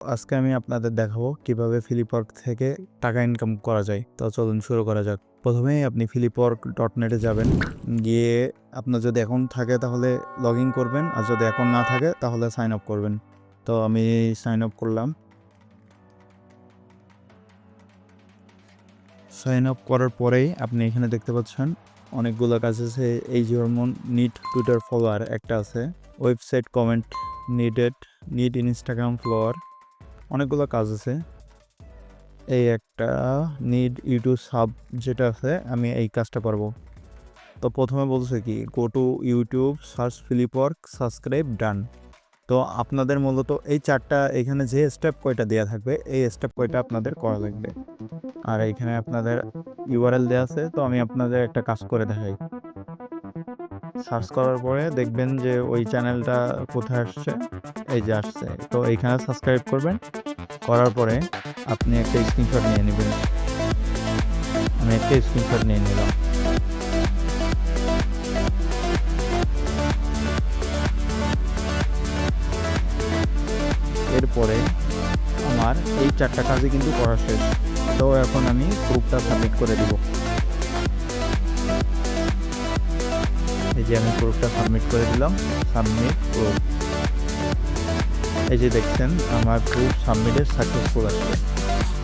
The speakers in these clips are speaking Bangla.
আজকে আমি আপনাদের দেখাবো কীভাবে ফিলিপওয়ার্ক থেকে টাকা ইনকাম করা যায়। তো চলুন শুরু করা যাক। প্রথমেই আপনি ফিলিপওয়ার্ক ডট নেটে যাবেন। গিয়ে আপনার যদি অ্যাকাউন্ট থাকে তাহলে লগ ইন করবেন, আর যদি অ্যাকাউন্ট না থাকে তাহলে সাইন আপ করবেন। তো আমি সাইন আপ করলাম। সাইন আপ করার পরেই আপনি এখানে দেখতে পাচ্ছেন অনেকগুলো কাজ আছে। এই যেমন নিট টুইটার ফলোয়ার একটা আছে। Website comment needed need Instagram follower অনেকগুলো কাজ আছে। এই একটা নিড ইউটিউব সাব যেটা আছে, আমি এই কাজটা পারব তো প্রথমে বলছে কি গো টু ইউটিউব সার্চ ফিলিপওয়ার্ক সাবস্ক্রাইব ডান তো আপনাদের মূলত এই চারটা, এখানে যে স্টেপ কয়টা দেওয়া থাকবে, এই স্টেপ কয়টা আপনাদের করা লাগবে। আর এখানে আপনাদের ইউআরএল দেওয়া আছে, তো আমি আপনাদের একটা কাজ করে দেখাই। সার্চ করার পরে দেখবেন যে ওই চ্যানেলটা কোথায় আসছে, এই যে আসছে। তো এইখানে সাবস্ক্রাইব করবেন, করার পরে আপনি একটা স্ক্রিনশট নিয়ে নেবেন। আমি একটা স্ক্রিনশট নিয়ে নিলাম। এরপরে আমার এই চারটা কাজই কিন্তু করা শেষ। তো এখন আমি প্রুফটা সাবমিট করে দিব। যে আমি প্রুফটা সাবমিট করে দিলাম সাবমিট প্রুফ এই যে দেখছেন, আমার প্রুফ সাবমিটের সাকসেসফুল আসছে।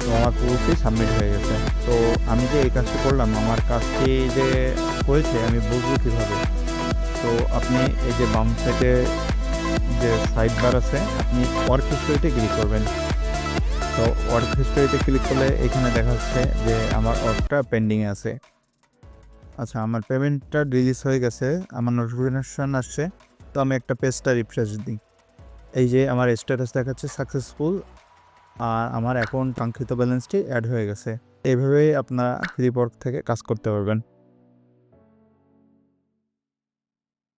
তো আমার প্রুফই সাবমিট হয়ে গেছে। তো আমি যে এই কাজটি করলাম, আমার কাজটি যে হয়েছে, আমি বুঝব কীভাবে? তো আপনি এই যে বাম সাইডে যে সাইড বার আছে, আপনি ওয়ার্ক হিস্টোরিতে ক্লিক করবেন। তো ওয়ার্ক হিস্টোরিতে ক্লিক করলে এখানে দেখা যাচ্ছে যে আমার ওয়ার্কটা পেন্ডিংয়ে আছে। আচ্ছা আমার পেমেন্টটা রিলিজ হয়ে গেছে, আমার নোটিফিকেশান আসছে, তো আমি একটা পেজটা রিফ্রেশ দিই। এই যে আমার স্ট্যাটাস দেখাচ্ছে সাকসেসফুল আর আমার অ্যাকাউন্ট কাঙ্ক্ষিত ব্যালেন্সটি অ্যাড হয়ে গেছে। এইভাবেই আপনারা ফ্লিপওয়ার্ক থেকে কাজ করতে পারবেন।